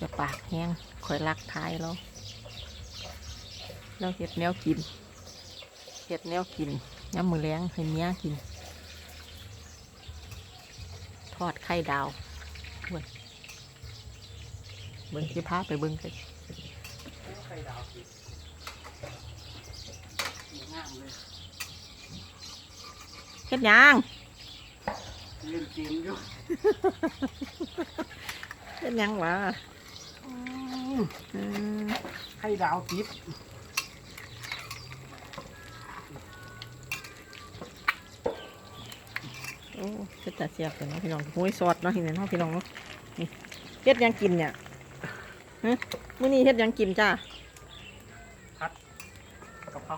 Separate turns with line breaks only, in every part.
จะปากแห้งคอยรักทายเราเราเห็ดแนวกิน เห็ดแนวกินย้ำมือแรงให้เมียกิน ทอดไข่ดาวเบิ่งเบิ่งที่พาไปเบิ่งกัน
ไข่ดาวสิงามเลย
เฮ็ดยัง
เล่นเกมอยู่
เฮ็ดหยังวะ
อืม
อืม
ไข่ดาวติด
โอ้เฮ็ดแต่เสียบเลยเนาะพี่น้องโอ้ยซอสเนาะเห็นไหมเนาะพี่น้องเนาะนี่เฮ็ดหยังกินเนี่ยฮะมื้อนี้เฮ็ดหยังกินจ้า
กะเพรา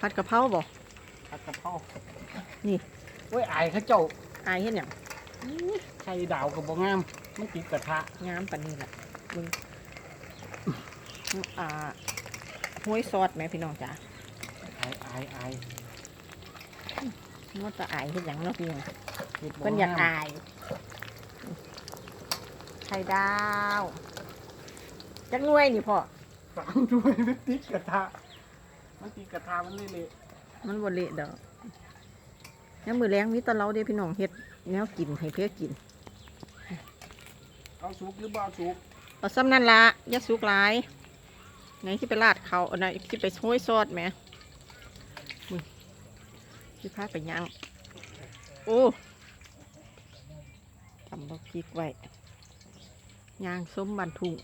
ผัดกะเพราบ่
ผัดกะเพรา
นี่
โอ้ยอายเขาเจ้า
อายเฮ็ดหยัง
ไข่ดาวกับบ่งามมันติดกระทะ
งามปานนี้ล่ะมึงอ่าห้วยซอสแหม่พี่น้องจ้า
อายอายอาย
มันจะอายเฮ็ดหยังเนาะพี่น้อง
ฮ็ดบ่
เพิ่นอยาก
งม
อายไข่ดาวจักหน่วยนี่พ่อ
สามด้วยมันติดกระทะมันติดกระทะมันเละ
มันบ่เละดอก ยังมือแรงมีแตะเราเด้พี่น้องเฮ็ดแนวกินให้เพื่อกิน
ๆเอาสุกหรือบ่เอาสุก
เอาซ้ำนั่นละอย่าสุกหลายไหนที่ไปราดเขาอันไหนที่ไปห้วยซอสแหมมึงที่พาไปย่างโอ้ทำบักพริกไว้ย่างส้มบันทุง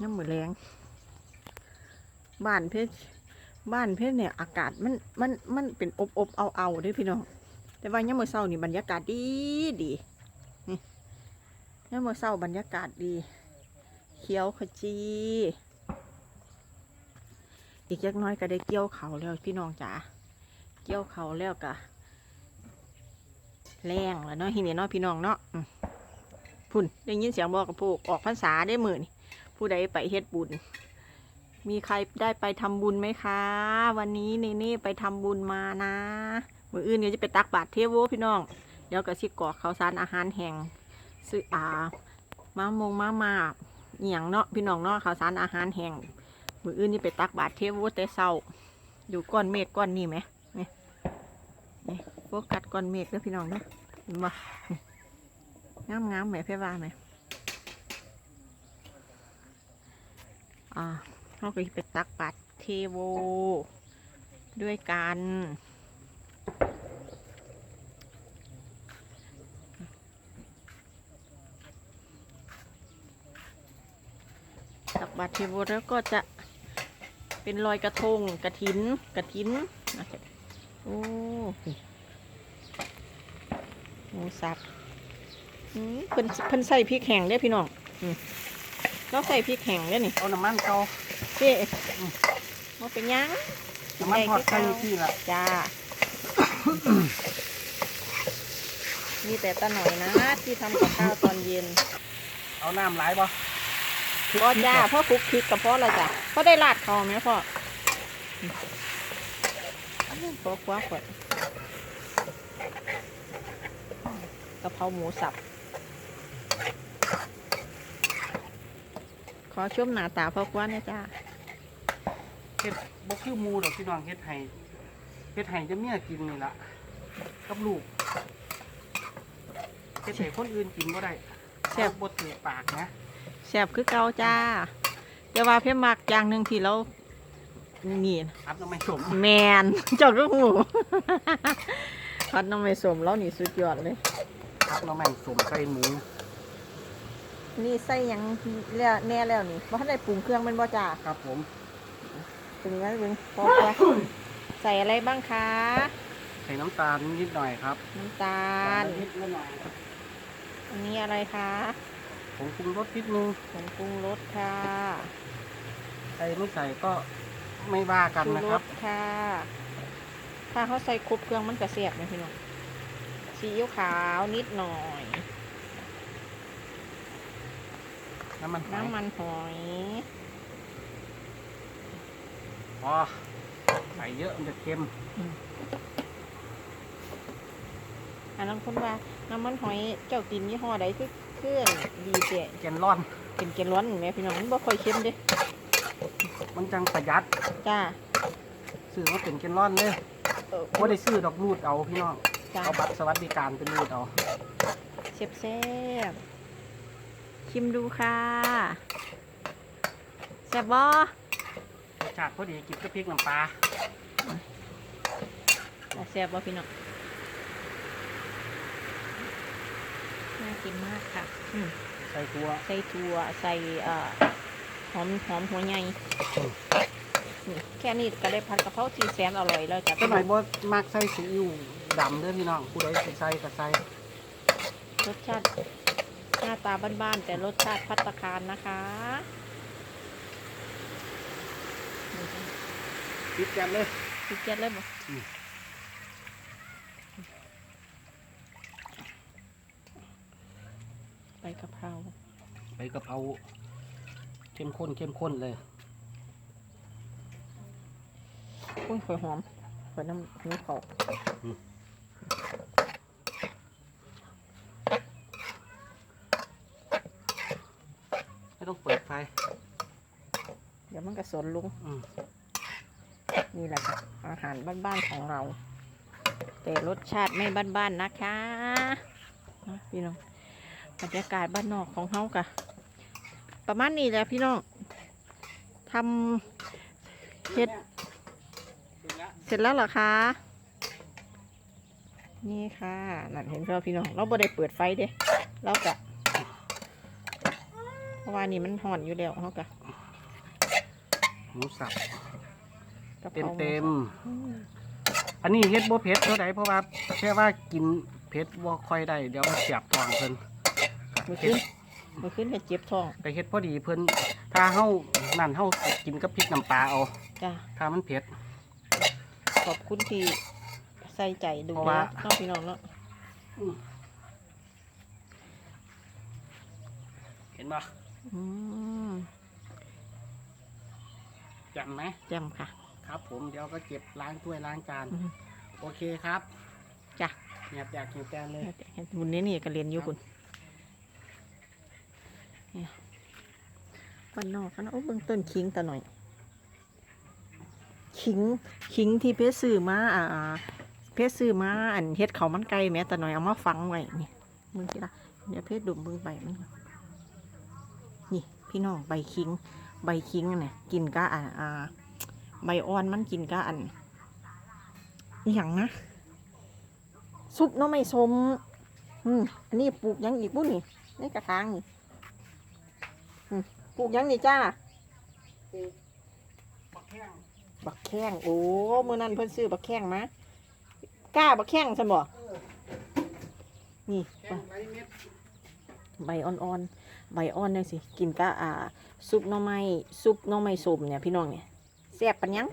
ยังมือแรงบ้านเพชร บ้านเพชรเนี่ยอากาศมันมันมันเป็นอบอบเอาเอาด้วยพี่น้อง แต่ว่ายังมือเศร้านี่บรรยากาศดีดีเนี่ยามมื่อเศร้าบรรยากาศดี เขียวขจี อีกจักน้อยก็ได้เกี่ยวเขาแล้วพี่น้องจ๋า เกี่ยวเขาแล้วก็แรงแล้วเนาะทีนี้เนาะพี่น้องเนาะพุ่นได้ยินเสียงบอกกับพวกออกพรรษาได้มือนี่ผู้ใดไปเฮ็ดบุญ มีใครได้ไปทำบุญไหมคะ วันนี้เนเน่ไปทำบุญมานะ มืออื่นเดี๋ยจะไปตักบาตรเทโวพี่น้อง เดี๋ยวก็สิกอกข้าวสารอาหารแห้งซื้ออามามงมามาอหย่างเนาะพี่น้องเนาะข้าวสารอาหารแห้งมืออื่นนี่ไปตักบาตรเทวแต่เศร้าอยู่ก้อนเมฆก้อนนี่ไหมนี่นี่โฟกัสก้อนเมฆเด้อพี่น้องเด้อเห็นบ่งามงามไหมเพื่อว่าไหมอ่า เราก็ไปตักบาตรเทโว ด้วยกันตักบาตรเทโวแล้วก็จะเป็นรอยกระทงกระถินกระถินนะครับโอ้หมูสับอืมเพิ่นเพิ่นใส่พริกแห้งเด้พี่น้องอืมเราใส่พริกแห้งเด้นี่
เอาน้ำมันเกา
เจ๊มาเป็นหยัง
น้ำมันทอดไข่ที่ละ
จ้า มีแต่ตาหน่อยนะ ที่ทำกับข้าวตอนเย็น
เอาน้ำหลายบ่
พ่อจ้าพ่อคลุกคลิกกับพ่อละจ้ะพ่อได้ลาดเขาไหมพ่อพ่อคว้าก่อนกะเพราหมูสับ ขอชมหน้าตาพ่อคว้าเนี่ยจ้า
เฮ็ดบ่คือหมูดอกพี่น้องเฮ็ดให้เฮ็ดให้จะเมียกินนี่ล่ะกับลูกเฮ็ดให้คนอื่นกินบ่ได้
แซ่บ
บ่ถือปากนะ
แซ่บคือเก่าจ้าแต่ว่าเพ่มักอย่างหนึ่งที่เรานี่นะ
อัดน้ำไม่สม
แมน เจ้าก็หูพัดน้ำไม่สมแล้วนี่สุดยอดเลย
อัดน้ำไม่สมใส่หมู
นี่ใส่หยังแล้วแน่แล้วนี่ว่าได้ปรุงเครื่องแมันบ่จ้า
ครับผม
ปรุงแล้วปรุงพอพอใส่อะไรบ้างคะ
ใส่น้ำตาลนิดหน่อยครับ
น้ำตาล
นิดหน่อย
อันนี้อะไรคะ
ผงปรุงรสนิดนึง
ผงปรุงรสค่ะ
ใส่ไม่ใส่ก็ไม่ว่ากัน
ปรุง
นะ
ร
ครับ
สค่ะ ถ้าเขาใส่ครบเครื่องมันก็แซ่บนะพี่น้องซีอิ๊วขาวนิดหน่อย
น้ำมันหอย
น้ำมันหอย
พอใส่เยอะมันจะเค็ม
อันนั้นคนว่าน้ำมันหอยเจ้าตินยี่ห้อใดคือเครื่องดีเสีย
แกนร้อน
เป็นเกล้วนแหม่พี่น้องมันบ่ค่อยเค็มเด้
มันจังประหยัด
จ้า
ซื้อมาเป็นแกนร้อนเลย
เออ
บ่ได้ซื้อดอกรูดเอาพี่น้อง
จ้า
เอาบัตรสวัสดิการเป็นรูดเอา
เซ็บแซ่บๆชิมดูค่ะแซ่บบ่
รส ชาติพอดีกินกับพริกน้ำปลา
แซ่บบ่พี่น้องน่ากินมากค่ะอืม
ใส่ตัว
ใส่ถั่วใส่เอ่อหอมหอมหัวใหญ่นี่แค่นี้ก็ได้ผัดกะเพราที่แสนอร่อยแล้วจ้ะ
ก็หน่อยบ่มักใส่ซีอิ๊วดำเด้อพี่น้องผู้ใดสิใส่ก็ใส่
รสชาติหน้าตาบ้านๆแต่รสชาติพัตตาคารนะคะ
ปิดกันเลย
พี่เจ็ดเลยบ่
อืม
ใบกะเพรา
ใบกะเพราเข้มข้นเข้มข้นเลย
อุ้ยหอยหอมหอยน้ำนี้เขา
ไม่ต้องเปิดไฟ
เดี๋ยวมันก็สนลุง
อืม
นี่แหละค่ะอาหารบ้านๆของเรา แต่รสชาติไม่บ้านๆนะคะนะพี่น้องบรรยากาศบ้านนอกของเฮากะประมาณนี้แหละพี่น้องทำเฮ็ด เสร็จแล้วเหรอคะ นี่ค่ะนั่นเห็นก็พี่น้อง เราบ่ได้เปิดไฟเด้เรากะเพราะว่านี่มันห่อนอยู่แล้วเขากะ
หมูสับ
กะพ
เต็ม
รา
เต็ม
อืม
ๆอันนี้เฮ็ดบ่เผ็ดเท่าใดเพราะว่าแค่ว่ากินเผ็ดบ่ค่อยได้เดี๋ยวมันเสียบท้องเพิ่น
มือ
เฮ็
ขึ้
ด
นมือขึ้นก็เจ็บท้อง
ไปเฮ็ดพอดีเพิ่นถ้าเฮานั่นเฮากินกับพริกน้ำปลาเอา
จ้ะ
ถ้ามันเผ็ด
ขอบคุณที่ใส่ใจดู
เพราะ
แล
ว่า
น้องพี่น้องเนาะ
เห็นบ่
อืม
จำไหม
จำค่ะ
ครับ ผมเดี๋ยวก็เก็บล้างถ้วยล้างจาน
อืม
โอเคครับ
จ้ะ
เงียบแตกเงียบแตนเลย
บุญนี้นี่ก็เรียนอยู่คุณเนี่ยบ้านนอกกันโอ้เบื้องต้นคิงตาหน่อย ขิงขิงที่เพชรซื้อมาอ่าเพชรซื้อมาอันเฮ็ดเขาวมันไก่แหม่ตาหน่อยเอามาฝังไว้นี่มึงคิดละเดี๋ยวเพชรดุมเบิ่งใบมันก่อนนี่พี่น้องใบคิง ใบคิงเนี่ยกินก็อ่าอ่าใบอ่อนมันกินก็อันอย่างนะซุปน้อไม่สมอืมอันนี้ปลูกยังอีกบุ้นี่ในกระถางนี่ปลูกยังนี่จ้า
บักแข้ง
บักแข้งโอ้มื่อนั้นเพิ่นซื้อบักแข้งมากล้าบักแข้งฉันบ่นี่ใบอ่อนๆ ใบอ่อนจังสิกินกะอ่าซุปหน้อไม้ซุปหน้อไม้สมเนี่ยพี่น้องเนี่ยแซ่บปันยัง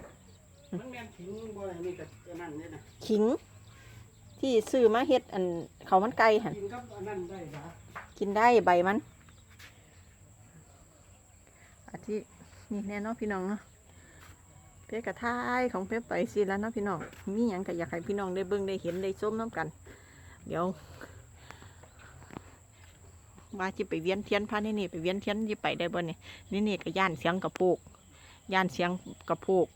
มันแม่นทิ้งบ่ได้นี่ก็อันนั้นเนี่ยนะ
ขิง ที่ซื้อมาเฮ็ดอันเขาวมันไก่หัน
กินกับอันนั้นได้นะ
กินได้ใบมันอาทินี่แน่เนอนพี่น้องเนาะเพชรกระทายของเพชรไปสิแล้วเนาะพี่น้องมีหยังก็อยากให้พี่น้องได้เบิ่งได้เห็นได้ส้มน้ำกัน เดี๋ยว ว่าจิไปเวียนเทียนพานี่นี่ไปเวียนเทียนจิไปได้บ่เนี่ยนี่นี่ก็ย่านเสียงกระโปกย่านเสียงกระโปก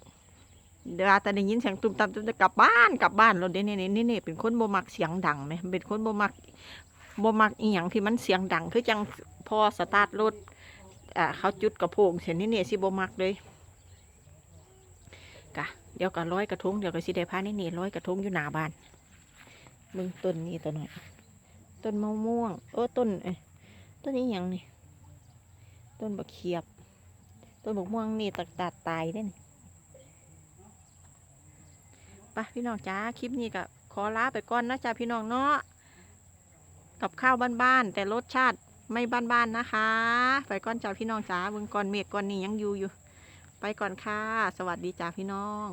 เดี๋ยวแต่ได้ยินเสียงตุ้มตามตุ้มตากลับบ้านกลับบ้านเราเดี๋ยวนี้นี่นี่นี่เป็นคนบ่มักเสียงดังไหมเป็นคนบ่มักบ่มักอีหยังที่มันเสียงดัง คือจังพอสตาร์ทรถอ่าเขาจุดกระโพงเสียนี่เนี่ยสิบ่มักเลยกะเดี๋ยวก็ร้อยกระทงเดี๋ยวก็สิได้พานี่นี่ร้อยกระทงอยู่หน้าบ้านมึงต้นนี้ตัวหน่อยต้นมะม่วง เออต้นเอ้ ต้นนี้ยังนี่ ต้นบักเขียบ ต้นบักม่วงนี่ตัดตัดตายได้นี่ไปพี่น้องจ้าคลิปนี้ก็ขอลาไปก่อนนะจ้าพี่น้องเนาะกับข้าวบ้านๆแต่รสชาติไม่บ้านๆนะคะ ไปก่อนจ้าพี่น้องจ้าเบิ่งก่อนเมฆก่อนนี่ยังอยู่อยู่ ไปก่อนค่ะ สวัสดีจ้าพี่น้อง